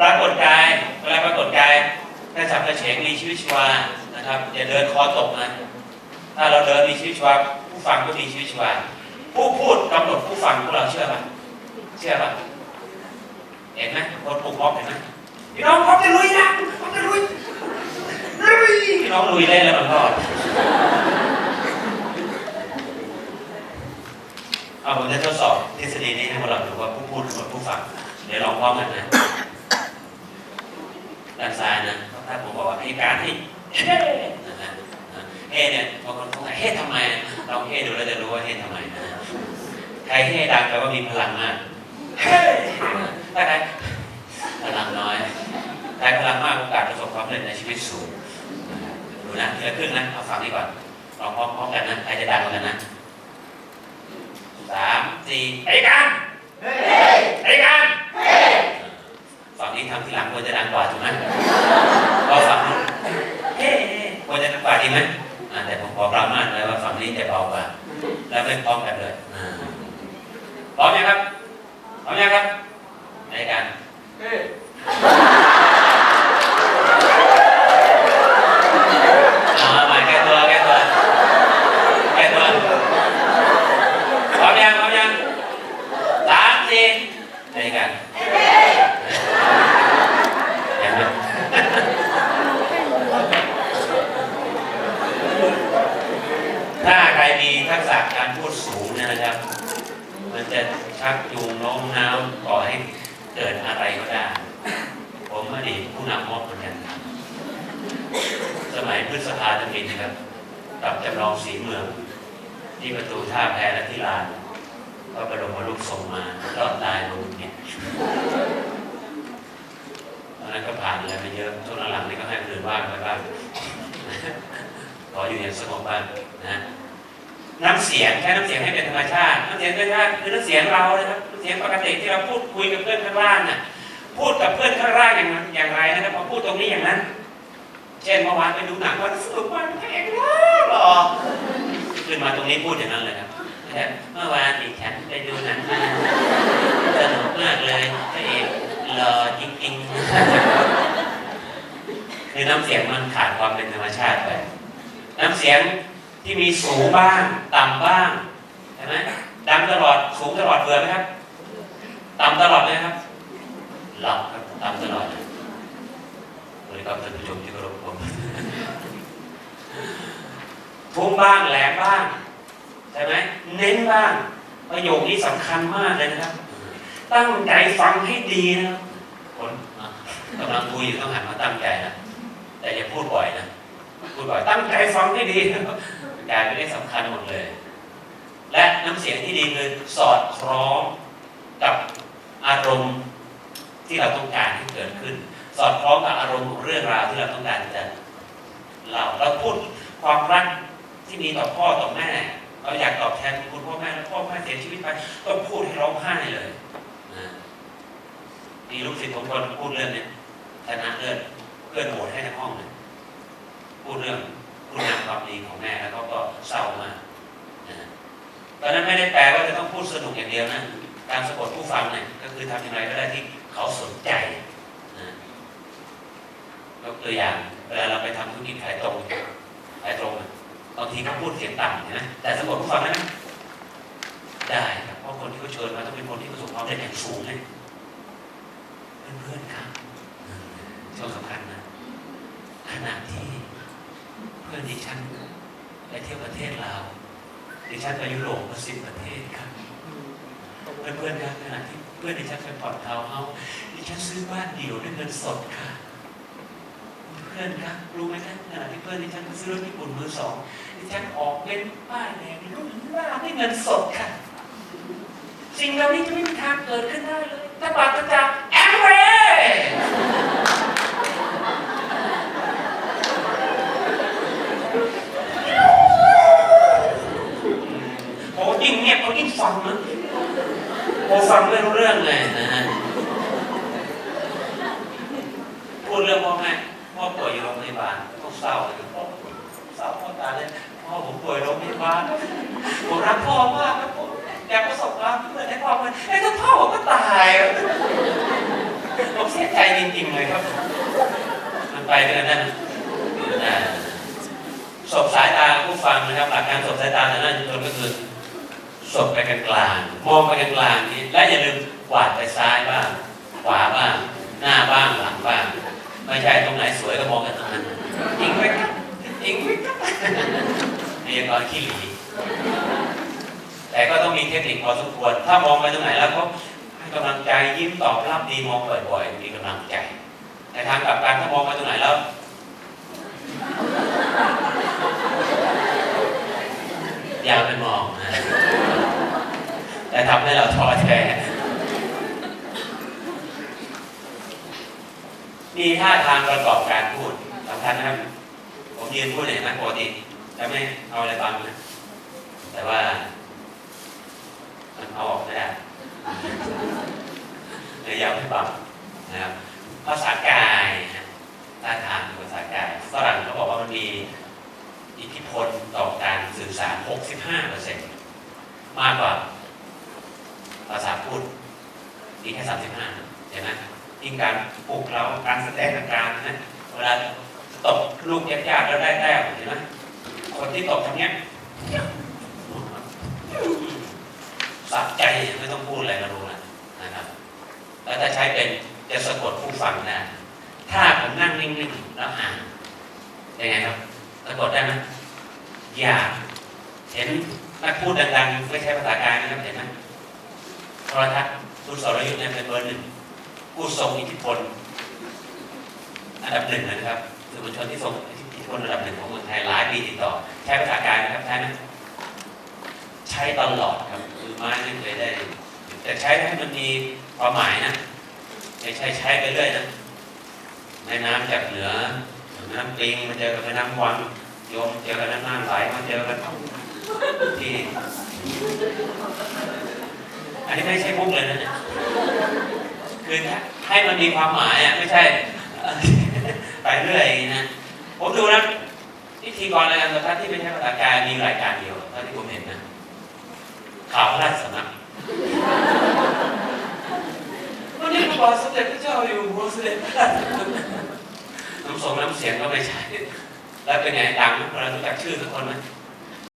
ปรากฏกายเวลาปรากฏกายกระฉับกระเฉงมีชีวิตชีวานะครับอย่าเดินคอตกนะถ้าเราเดินมีชีวิตชีวาผู้ฟังก็มีชีวิตชีวาผู้พูดกำหนดผู้ฟังพวกเราเชื่อป่ะเชื่อป่ะเห็นไหมคนปลุกพร้อมเห็นไหมพี่น้องพร้อมจะลุยนะพร้อมจะลุยลุยพี่น้องลุยเล่นแล้วมันรอดเอาผมจะทดสอบทฤษฎีนี้ให้พวกเราดูว่าผู้พูดกับผู้ฟังเดี๋ยวลองพร้อมกันนะ ถ้าผมบอกว่าให้การให้เฮ้นะฮะเฮ้เนี่ยบางคนเขาถามเฮ้ทำไมนะลองเฮ้ดูแล้วจะรู้ว่าเฮ้ทำไมนะใครเฮ้ดังแปลว่ามีพลังมากเฮ้ถ้าใครพลังน้อยใครพลังมากโอกาสประสบความสำเร็จในชีวิตสูงดูนะทีละครึ่งนะเอาฟังนี้ก่อนลองพร้อมๆกันนะใครจะดังกว่ากันนะสามสี่ไอ้กันไอ้กัน ฝั่งนี้ทำทีหลังควรจะดังกว่าถูกไหมพอฝั่งนู้นเฮ้ควรจะดังกว่าดีไหมอ่าแต่ผมขอประมาทไว้ว่าฝั่งนี้จะเบากว่า แล้วไม่พร้อมกันเลยอ่าพร้อม ยังครับพร้อมยังครับในการเอาใหม่แก้ตัวแก้ตัวแก้ตัวพร้อมยังพร้อมยังสามสี่ในการ เห็นไหมถ้าใครมีทักษะการพูดสูงเนี่ยนะครับ มันจะชักจูงโน้มน้าวก่อให้เกิดอะไรก็ได้ ผมอดีตผู้นำมอบเหมือนกันสมัยพฤษภาธมินนะครับกับจำลองสีเมือง ที่ประตูท่าแพและที่ลาน ก็ประดมมาลุกส่งมารอดตายลงเนี่ยตอนนั้นก็ผ่านอะไรมาเยอะช่วงหลังๆนี่ก็ให้คนอื่นว่างไปบ้างขออยู่อย่างสงบบ้างนะ น้ำเสียงแค่น้ำเสียงให้เป็นธรรมชาติน้ำเสียงธรรมชาติคือน้ำเสียงเรานะครับน้ำเสียงปกติที่เราพูดคุยกับเพื่อนข้างล่างน่ะพูดกับเพื่อนข้างล่างอย่างนั้นอย่างไรนะครับพอพูดตรงนี้อย่างนั้น เช่นเมื่อวานไปดูหนังวันสุกร์วันแพงหรอขึ้นมาตรงนี้พูดอย่างนั้นเลยครับเมื่อวานดิฉันไปดูหนังมาสนุกมากเลยพระเอกหล่อจริงๆคือน้ำเสียงมันขาดความเป็นธรรมชาติไปน้ำเสียง ที่มีสูงบ้าง ต่ำบ้างเห็นไหมดังตลอดสูงตลอดเบื่อไหมครับ ต่ำตลอดไหมครับหลับครับต่ำตลอดเลยบริกรรมท่านผู้ชมที่เคารพผมทุ่มบ้างแหลมบ้างใช่ไหมเน้นบ้าง ประโยคนี้สำคัญมากเลยนะครับ ตั้งใจฟังให้ดีนะคนกำลังคุยอยู่ต้องหันมาตั้งใจนะแต่อย่าพูดบ่อยนะพูดบ่อยตั้งใจฟังให้ดีนะ กลายเป็นเรื่องสำคัญหมดเลย และน้ำเสียงที่ดีคือสอดคล้องกับอารมณ์ที่เราต้องการที่เกิดขึ้น สอดคล้องกับอารมณ์ของเรื่องราวที่เราต้องการจะเล่าเราพูดความรักที่มีต่อพ่อต่อแม่เราอยากตอบแทนคุณพ่อแม่แล้วพ่อแม่เสียชีวิตไปก็พูดให้ร้องไห้เลยนะมีลูกศิษย์ผมคนพูดเรื่องเนี้ยชนะเลื่อนเพื่อนโหวตให้ในห้องเลยพูดเรื่อง ความดีของแม่แล้วเขาก็เศร้ามากตอนนั้นไม่ได้แปลว่าจะต้องพูดสนุกอย่างเดียวนะการสะกดผู้ฟังเนี่ยก็คือทำอย่างไรก็ได้ที่เขาสนใจนะยกตัวอย่างเวลาเราไปทำธุรกิจขายตรงขายตรงบางทีเขาพูดเสียงต่ำนไหมแต่สะกดผู้ฟังได้ไหมได้ครับเพราะคนที่เขาเชิญมาต้องเป็นคนที่ประสบความสำเร็จอย่างสูงเลยเพื่อนๆครับช่วงสำคัญนะขณะที่ เพื่อนดิฉันไปเที่ยวประเทศลาวดิฉันไปยุโรปมาสิบประเทศครับเพื่อนๆครับขณะที่เพื่อนดิฉันไปผ่อนทาวน์เฮาส์ดิฉันซื้อบ้านเดี่ยวด้วยเงินสดค่ะ เพื่อนครับรู้ไหมครับขณะที่เพื่อนดิฉันซื้อรถญี่ปุ่นมือสองดิฉันออกเป็นป้ายแดงรุ่นหน้าด้วยเงินสดค่ะสิ่งเหล่านี้จะไม่มีทางเกิดขึ้นได้เลยถ้าปราศจากแอมเวย์โอ้ยิ่งเงียบเขายิ่งฟังนะ พอฟังไม่รู้เรื่องเลยนะฮะ พูดเรื่องพ่อแม่พ่อป่วยอยู่โรงพยาบาลต้องเศร้าเลยพ่อเศร้าพ่อตายเลยพ่อผมป่วยโรงพยาบาลผมรักพ่อมากครับผมอยากประสบความสำเร็จให้พ่อมันไอ้ถ้าพ่อผมก็ตายผมเสียใจจริงๆเลยครับ มันไปด้วยกันนั่นนะศพสายตาผู้ฟังนะครับหลักการศพสายตาแต่นั้นจนก็คือศพไปกลางๆมองไปกลางๆนี่และอย่าลืมกวาดไปซ้ายบ้างขวาบ้าง ไม่ใช่ตรงไหนสวยก็มองกันตรงนั้นยิงไปครับยิงไปครับพยากรณ์ขี้หลีแต่ก็ต้องมีเทคนิคพอสมควร ถ้ามองไปตรงไหนแล้วก็ให้กำลังใจยิ้มตอบรับดีมองบ่อยๆมีกำลังใจแต่ทางกลับกันถ้ามองไปตรงไหนแล้วอย่าไปมองนะแต่ทำให้เราท้อแท้ มีท่าทางประกอบการพูดสำคัญนะครับ ผมยืนพูดเนี่ยนะปกติจะไม่เอาอะไรบังนะแต่ว่ามันเอาออกไม่ได้เลยยาวไม่บังนะครับภาษากายท่าทางภาษากายฝรั่งเขาบอกว่ามันมีอิทธิพลต่อการสื่อสาร 65%มากกว่าภาษาพูดอีกแค่ 35เห็นไหม ยิ่งการปลุกเราการแสดงอาการนะเวลาตบลูกยากๆแล้วได้แต้มเห็นไหมคนที่ตบทำเนี้ยสับใจไม่ต้องพูดอะไรก็รู้แล้วนะครับแล้วถ้าใช้เป็นจะสะกดผู้ฟังได้ถ้าผมนั่งนิ่งๆแล้วอ่านยังไงครับสะกดได้ไหมอยากเห็นนักพูดดังๆไม่ใช่ภาษากายนะครับเห็นไหมโทรทัศน์คุณสรยุทธ์เนี่ยเป็นเบอร์หนึ่ง ผู้ทรงอิทธิพลอันดับหนึ่งนะครับสื่อมวลชนที่ทรงอิทธิพลอันดับหนึ่งของเมืองไทยหลายปีติดต่อใช้ภาษากายนะครับใช่ไหมใช้ตลอดครับคือไม้ไม่เคยได้ แต่ใช้ให้มันมีความหมายนะไม่ใช่ใช้ไปเรื่อยนะแม่น้ำจากเหนือน้ำปิงมาเจอกับแม่น้ำวังโยมเจอกันน้ำน้ำไหลมาเจอกันที่อันนี้ไม่ใช่มุกเลยนะเนี่ย คือให้มันมีความหมายอะไม่ใช่ไปเรื่อยนะผมดูนะพิธีกรรายการโทรทัศน์ที่ไม่ใช่ภาษากายมีรายการเดียวเท่าที่ผมเห็นนะข่าวพระราชสำนักวันนี้พระบาทสมเด็จพระเจ้าอยู่หัวเสด็จพระราชดำเนินน้ำส่งน้ำเสียงก็ไม่ใช่ แล้วเป็นไงดังมเรารู้จักชื่อทุกคนไหม